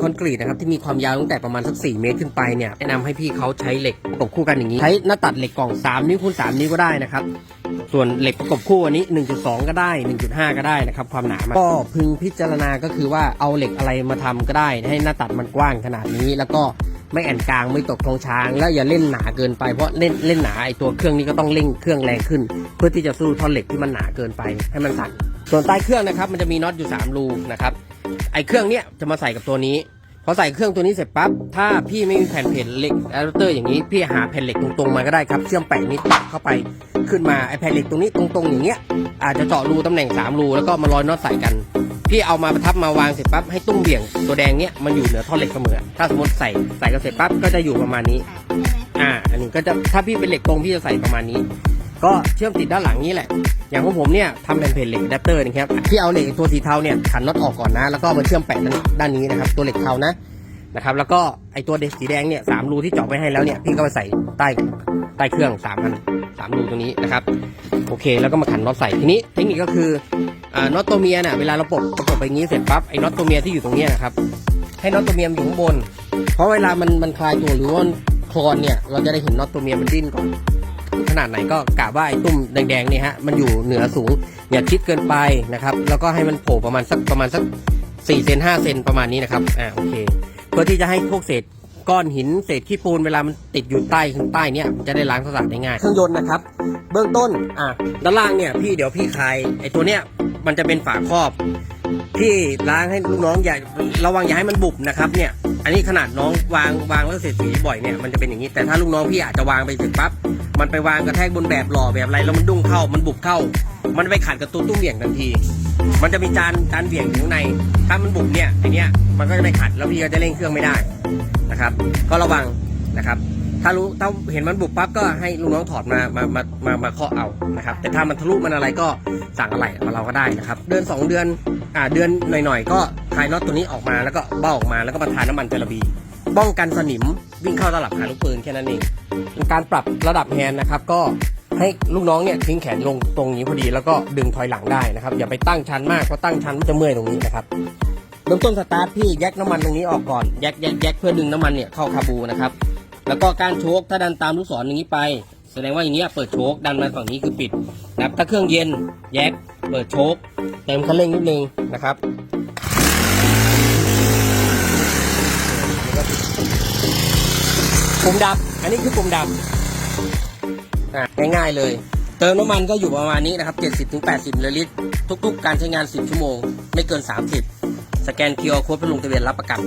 คอนกรีตนะครับที่มีความยาวตั้งแต่ประมาณสัก4เมตรขึ้นไปเนี่ยแนะนำให้พี่เขาใช้เหล็กประกบคู่กันอย่างนี้ ใช้หน้าตัดเหล็กกล่อง 3 นิ้วคูณ3นิ้วก็ได้นะครับ ส่วนเหล็กประกบคู่อันนี้ 1.2 ก็ได้ 1.5 ก็ได้นะครับความหนามันก็พึงพิจารณาก็คือว่าเอาเหล็กอะไรมาทำก็ได้ ให้หน้าตัดมันกว้างขนาดนี้ แล้วก็ไม่แอนกลางไม่ตกทองช้าง แล้วอย่าเล่นหนาเกินไปเพราะเล่นเล่นหนาไอตัวเครื่องนี้ก็ต้องเร่งเครื่องแรงขึ้น เพื่อที่จะสู้ท่อนเหล็กที่มันหนาเกินไปให้มันสั่นส่วนใต้เครื่องนะครับมันจะมีน็อตอยู่สามรูนะครับ ไอเครื่องเนี้ยจะมาใส่กับตัวนี้ พอใส่เครื่องตัวนี้เสร็จปั๊บ ถ้าพี่ไม่มีแผ่นเพจเหล็กอะแดปเตอร์อย่างนี้ พี่หาแผ่นเหล็กตรงๆมาก็ได้ครับ เชื่อมแปะนี้ปักเข้าไป ขึ้นมาไอแผ่นเหล็กตรงนี้ตรงๆอย่างเงี้ย อาจจะเจาะรูตำแหน่ง3รูแล้วก็มาร้อยน็อตใส่กัน พี่เอามาประทับมาวางเสร็จปั๊บให้ตุ้มเบี่ยงตัวแดงเนี้ยมันอยู่เหนือท่อนเหล็กเสมอ ถ้าสมมติใส่ใส่กันเสร็จปั๊บก็จะอยู่ประมาณนี้ อ่า อันนี้ก็จะถ้าพี่เป็นเหล็กตรงพี่จะใส่ประมาณนี้ ก็เชื่อมติดด้านหลังนี้แหละ อย่างของผมเนี่ยทำเป็นเพจเหล็กอะแดปเตอร์นะครับที่เอาเหล็กตัวสีเทาเนี่ยขันน็อตออกก่อนนะ แล้วก็มาเชื่อมแปะด้านด้านนี้นะครับ ตัวเหล็กเทานะนะครับ แล้วก็ไอตัวเด็กสีแดงเนี่ยสามรูที่เจาะไว้ให้แล้วเนี่ยพี่ก็ไปใส่ใต้ใต้เครื่องสามอันสามรูตรงนี้นะครับโอเค แล้วก็มาขันน็อตใส่ทีนี้เทคนิคก็คืออ่าน็อตตัวเมียเนี่ยเวลาเราปลดประกบไปอย่างนี้เสร็จปั๊บไอ้น็อตตัวเมียที่อยู่ตรงนี้นะครับให้น็อตตัวเมียอยู่ข้างบน เพราะเวลามันมันคลายตัวหรือว่าคลอนเนี่ยเราจะได้เห็นน็อตตัวเมียมันดิ้นก่อน ขนาดไหนก็กะว่าไอ้ตุ้มแดงๆเนี่ยฮะมันอยู่เหนือสูงอย่าชิดเกินไปนะครับแล้วก็ให้มันโผล่ประมาณสักประมาณสักสี่เซนห้าเซนประมาณนี้นะครับอ่าโอเค เพื่อที่จะให้พวกเศษก้อนหินเศษขี้ปูนเวลามันติดอยู่ใต้ข้างใต้เนี่ยมันจะได้ล้างสะอาดได้ง่ายเครื่องยนต์นะครับ เบื้องต้นอะด้านล่างเนี่ยพี่เดี๋ยวพี่คลายไอ้ตัวเนี้ยมันจะเป็นฝาครอบ พี่ล้างให้ลูกน้องอย่าระวังอย่าให้มันบุบนะครับเนี่ย อันนี้ขนาดน้องวางวางแล้วเสร็จสีบ่อยเนี่ยมันจะเป็นอย่างนี้ แต่ถ้าลูกน้องพี่อาจจะวางไปเสร็จปั๊บมันไปวางกระแทกบนแบบหล่อแบบอะไรแล้วมันดุ้งเข้ามันบุบเข้า มันไปขัดกับตัวตุ้เหวี่ยงทันที มันจะมีจานจานเหวี่ยงอยู่ข้างใน ถ้ามันบุบเนี่ยไอเนี้ยมันก็จะไปขัดแล้วพี่ก็จะเร่งเครื่องไม่ได้นะครับ ก็ระวังนะครับ ถ้ารู้ถ้าเห็นมันบุบปั๊บก็ให้ลูกน้องถอดมามามามามาเคาะเอานะครับ แต่ถ้ามันทะลุมันอะไรก็สั่งอะไรมาเราก็ได้นะครับ เดือน 2 เดือนอ่าเดือนหน่อยๆก็ คลายน็อตตัวนี้ออกมาแล้วก็เบ้าออกมาแล้วก็มาทาน้ำมันเจลาบีป้องกันสนิมวิ่งเข้าตลับขาลูกปืนแค่นั้นเองเป็นการปรับระดับแฮนด์นะครับ ก็ให้ลูกน้องเนี่ยทิ้งแขนลงตรงนี้พอดีแล้วก็ดึงถอยหลังได้นะครับอย่าไปตั้งชันมากเพราะตั้งชันมันจะเมื่อยตรงนี้นะครับเริ่มต้นสตาร์ทพี่แยกน้ำมันตรงนี้ออกก่อนแยกแยกแยกเพื่อดึงน้ำมันเนี่ยเข้าคาบูนะครับแล้วก็การโชคถ้าดันตามลูกศรอย่างนี้ไป แสดงว่าอย่างเงี้เปิดโชคดันมาฝั่งนี้คือปิดนะครับถ้าเครื่องเย็นแยกเปิดโชคเต็มคันเร่งนิดนึงนะครับ ปุ่มดับ อันนี้คือปุ่มดับอะง่ายๆเลย เติมน้ำมันก็อยู่ประมาณนี้นะครับ 70-80มิลลิลิตร ทุกๆ การใช้งาน 10 ชั่วโมง ไม่เกิน 30 สแกน QR Code เพื่อลงทะเบียนรับประกัน